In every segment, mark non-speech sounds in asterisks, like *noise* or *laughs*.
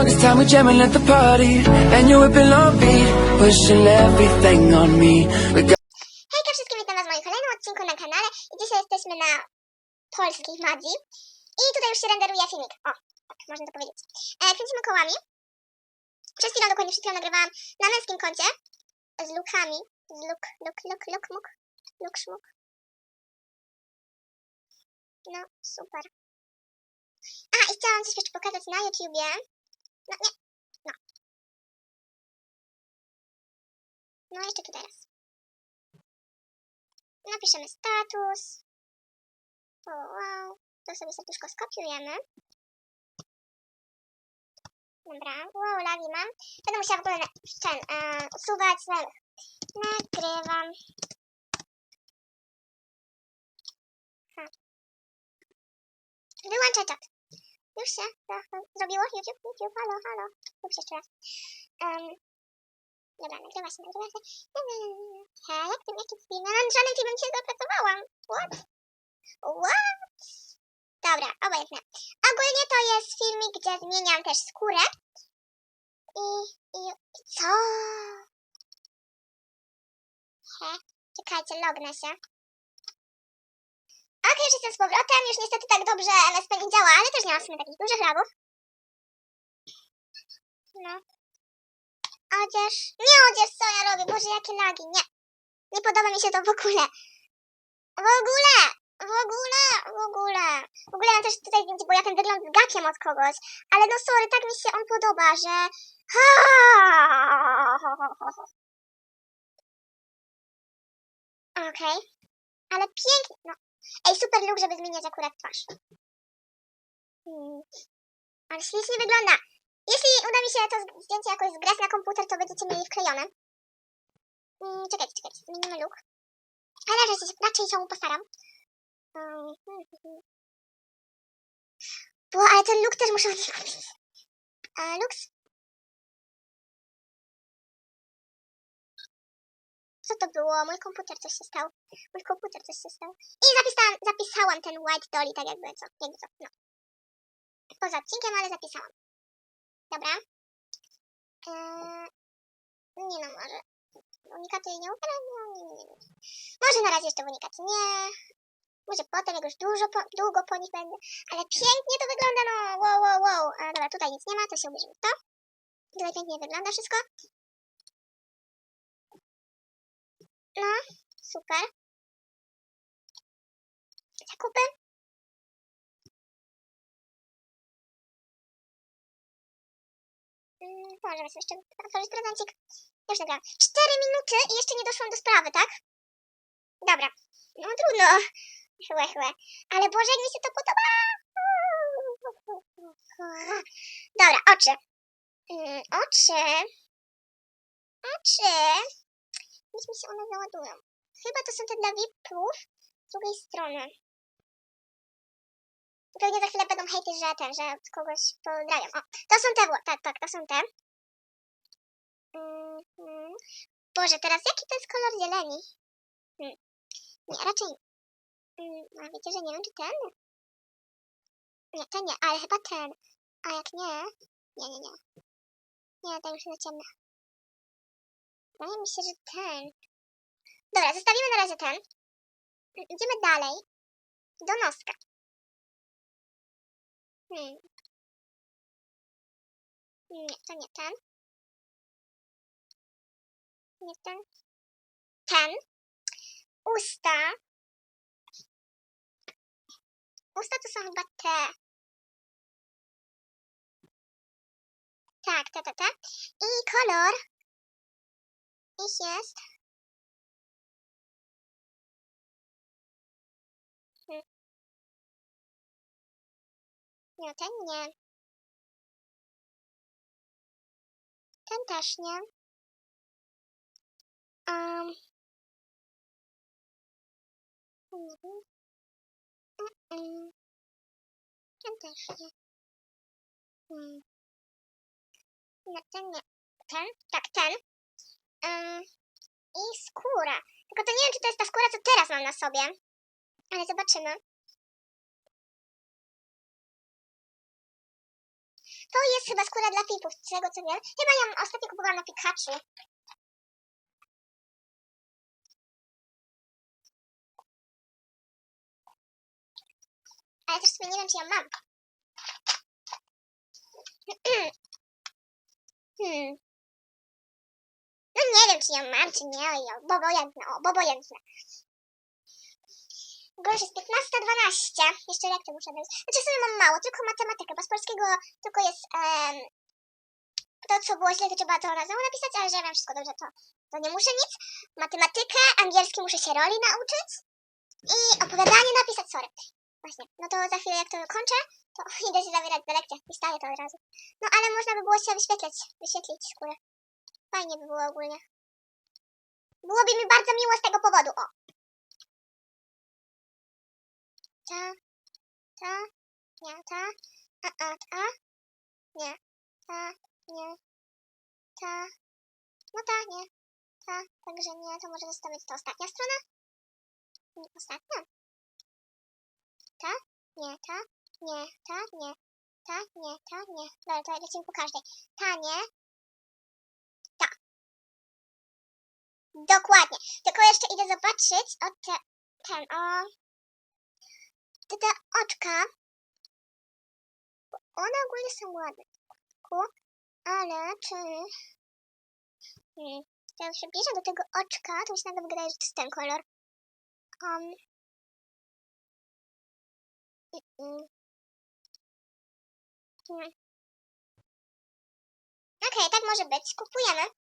longest time we jamming at the party, and you whipping on beat, pushing everything on me. Hejka wszystkim, witam was w moim kolejnym odcinku na kanale i dzisiaj jesteśmy na polskiej magii i tutaj już się renderuje filmik, o, tak można to powiedzieć. E, kręcimy kołami, przez chwilę, dokładnie przed chwilą nagrywałam na męskim koncie z lukami, z luk, luk, luk, luk, muk, luk, szmuk. No, super. A, i chciałam coś jeszcze pokazać na YouTubie. No, nie, no. No, jeszcze tu teraz. Napiszemy status. O, wow. To sobie serduszko skopiujemy. Dobra, wow, lagi mam. Będę musiała w ogóle ten, e, usuwać. Nagrywam. Ha. Wyłączę czat. Już się to- zrobiło? YouTube, YouTube, halo, halo. Się jeszcze raz. Um, dobra, nagrywa się, nagrywa się. He, jak tym, jakim filmem? Nad żadnym filmem się zapracowałam. What? What? Dobra, obojętne. Ogólnie to jest filmik, gdzie zmieniam też skórę. I, i, i co? He, czekajcie, lognę się. Okej, już jestem z powrotem. Już niestety tak dobrze MSP nie działa, ale też nie ma w sumie takich dużych lagów. No. Odzież. Nie odzież, co ja robię? Boże, jakie lagi. Nie. Nie podoba mi się to w ogóle. W ogóle! W ogóle! W ogóle! W ogóle ja też tutaj zdjęcie, bo ja ten wygląd zgapiam od kogoś. Ale no sorry, tak mi się on podoba, że... Okej. Ale pięknie, no. Ej, super look, żeby zmieniać akurat twarz. Hmm. Ale ślicznie wygląda. Jeśli uda mi się to zdjęcie jakoś zgrać na komputer, to będziecie mieli wklejone. Mm, czekajcie, czekajcie, zmienimy look. Ale raczej, raczej się postaram. Mm, hmm, hmm. Bo, ale ten look też muszę *laughs* kupić. A, Lux? Co to było? Mój komputer coś się stał. Mój komputer coś się stał. I zapisałam, zapisałam ten White Dolly tak jakby co. Jakby co, no. Poza odcinkiem, ale zapisałam. Dobra. Eee, nie no, może. Unikaty nie nie, nie, nie. Może na razie jeszcze w unikaty nie. Może potem, jak już dużo po, długo po nich będę. Ale pięknie to wygląda, no. Wow, wow, wow. E, dobra, tutaj nic nie ma, to się ubierzemy to. Tutaj pięknie wygląda wszystko. No, super. Zakupy. Mm, Możemy jeszcze otworzyć prezencik. Już nagrałam. Cztery minuty i jeszcze nie doszłam do sprawy, tak? Dobra. No trudno. Chłe, chłe. Ale Boże, jak mi się to podoba. Dobra, oczy. Mm, oczy. Oczy. Niech mi się one załadują. Chyba to są te dla VIP-ów z drugiej strony. Pewnie za chwilę będą hejty, że ten, że kogoś pozdrawiam. O, to są te, tak, tak, to są te. Mhm. Boże, teraz jaki to jest kolor zieleni? Hmm. Nie, raczej. Mm, A wiecie, że nie wiem, czy ten? Nie, ten nie, ale chyba ten. A jak nie? Nie, nie, nie. Nie, ten już jest ciemny. Wydaje mi się, że ten. Dobra, zostawimy na razie ten. Idziemy dalej. Do noska. Hmm. Nie, to nie ten. Nie ten. Ten. Usta. Usta to są chyba te. Tak, te, te, te. I kolor. Ich jest. Hmm. Nie, ten nie. Ten też nie. Um. Nie. Ten też nie. Hmm. Nie, ten nie. Ten? Tak, ten. Um, I skóra. Tylko to nie wiem, czy to jest ta skóra, co teraz mam na sobie. Ale zobaczymy. To jest chyba skóra dla pipów, z tego co wiem. Chyba ją ostatnio kupowałam na Pikachu. Ale też sobie nie wiem, czy ją mam. *clears throat* Hmm. No nie wiem, czy ją mam, czy nie, oj, o, bo obojętne, bo obojętne. Gorzej jest 15.12. Jeszcze lekcje muszę być. Znaczy sobie mam mało, tylko matematykę, bo z polskiego tylko jest to, co było źle, to trzeba to razem napisać, ale że ja wiem wszystko dobrze, to, to nie muszę nic. Matematykę, angielski muszę się roli nauczyć i opowiadanie napisać, sorry. Właśnie, no to za chwilę jak to kończę, to *laughs* idę się zabierać za lekcję i staję to od razu. No ale można by było się wyświetlać, wyświetlić skórę. Fajnie by było ogólnie. Byłoby mi bardzo miło z tego powodu, o. Ta, ta, nie, ta, a, a, ta, nie, ta, nie, ta, no ta, nie, ta, także nie, to może zostawić to ostatnia strona? Ostatnia? Ta, nie, ta, nie, ta, nie, ta, nie, ta, nie. Dobra, to lecimy po każdej. Ta, nie, Dokładnie. Tylko jeszcze idę zobaczyć o te, ten, o, te, te oczka. Bo one ogólnie są ładne. Ale czy... Hmm. Jak przybliżę do tego oczka, to mi się nagle wydaje, że to jest ten kolor. Um. Mm. Okej, tak może być. Kupujemy.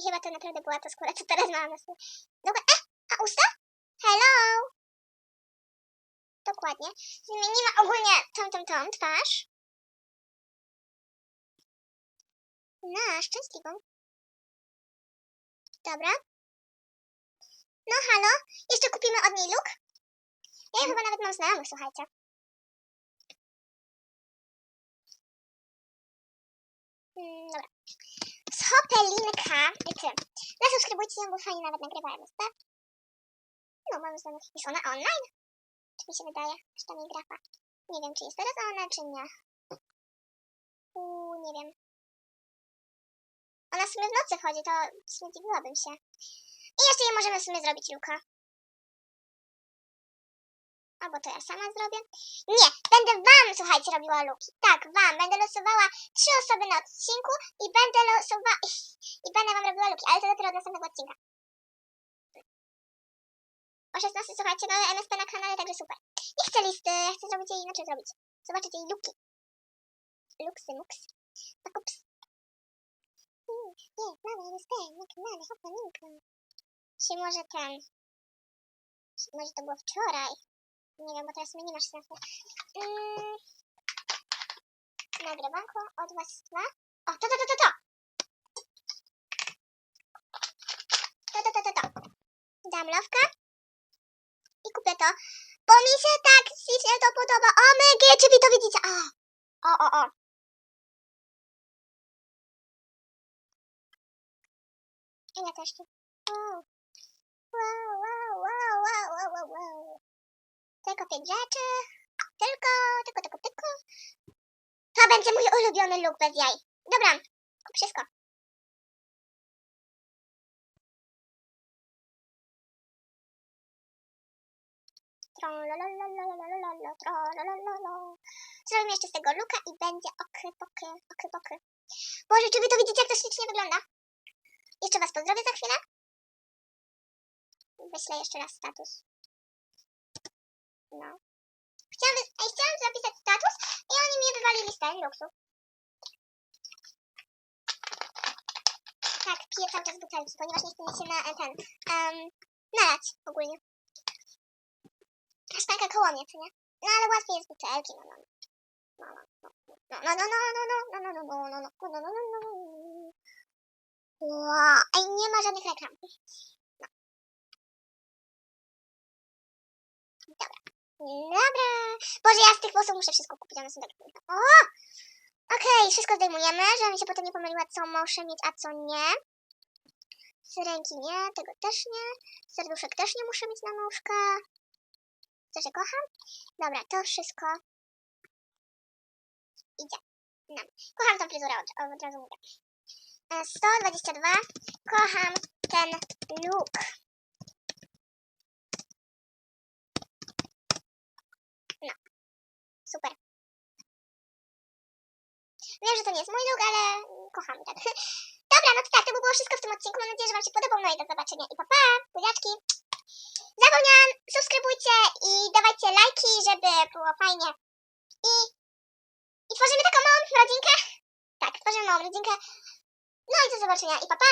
I chyba to naprawdę była ta skóra, co teraz mam na sobie. Dobra, e, a usta? Hello! Dokładnie. Zmienimy ogólnie tą, tą, tą twarz. Na szczęśliwą. Dobra. No halo, jeszcze kupimy od niej look. Ja chyba nawet mam znajomych, słuchajcie. Mm, dobra. Ty. Zasubskrybujcie ją, bo fajnie nawet nagrywałem, tak? No, mamy znajomych. Jest ona online? Czy mi się wydaje, że tam jej grafa? Nie wiem, czy jest teraz ona, czy nie. Uuu, nie wiem. Ona w sumie w nocy chodzi, to w sumie dziwiłabym się. I jeszcze jej możemy w sumie zrobić luka. Albo to ja sama zrobię. Nie, będę wam, słuchajcie, robiła luki. Tak, wam. Będę losowała trzy osoby na odcinku i będę losowała... *laughs* I będę wam robiła luki, ale to dopiero od następnego odcinka. O 16, słuchajcie, nowe MSP na kanale, także super. Nie chcę listy, ja chcę zrobić jej inaczej zrobić. Zobaczyć jej luki. Luksy, muks. Pakups. Mm, Nie, mamy MSP na kanale, linka. Czy może ten... Może to było wczoraj? Nie wiem, bo teraz mnie nie masz sensu. Mm. Nagrywanko od was dwa. O, to, to, to, to, to! To, to, to, to, to. Dam lawkę. I kupię to. Bo mi się tak ślicznie to podoba. O, mygie, czy wy to widzicie? O, o, o, o. I ja też tu. Wow, wow, wow, wow, wow, wow, wow. Tylko pięć rzeczy. Tylko, tylko, tylko, tylko. To będzie mój ulubiony look bez jaj. Dobra, kup wszystko. Zrobimy jeszcze z tego luka i będzie okry, pokry, okry, pokry. Boże, czy wy to widzicie, jak to ślicznie wygląda? Jeszcze was pozdrowię za chwilę. Wyślę jeszcze raz status. No. Chciałam, chciałam zapisać status i oni mnie wywalili z luksu. Tak, piję cały czas butelki, ponieważ nie chcę się na e, ten, um, nalać ogólnie. Szklanka koło mnie, co nie? No ale łatwiej jest butelki, no no. No no no no no no no no no no no no no no no no no Wow, ej, nie ma żadnych reklam. Dobra. Boże, ja z tych włosów muszę wszystko kupić, one są tak. O! Okej, wszystko zdejmujemy, żebym się potem nie pomyliła, co muszę mieć, a co nie. Z ręki nie, tego też nie. Serduszek też nie muszę mieć na nóżkę. Co, że kocham? Dobra, to wszystko idzie nam. Kocham tą fryzurę, od, od razu mówię. E, 122. Kocham ten look. No. Super. Wiem, że to nie jest mój look, ale kocham ten. *laughs* Dobra, no to tak, to by było wszystko w tym odcinku. Mam nadzieję, że Wam się podobał. No i do zobaczenia. I pa, pa, buziaczki. Zapomniałam, subskrybujcie i dawajcie lajki, żeby było fajnie. I, I tworzymy taką małą rodzinkę. Tak, tworzymy małą rodzinkę. No i do zobaczenia. I pa, pa.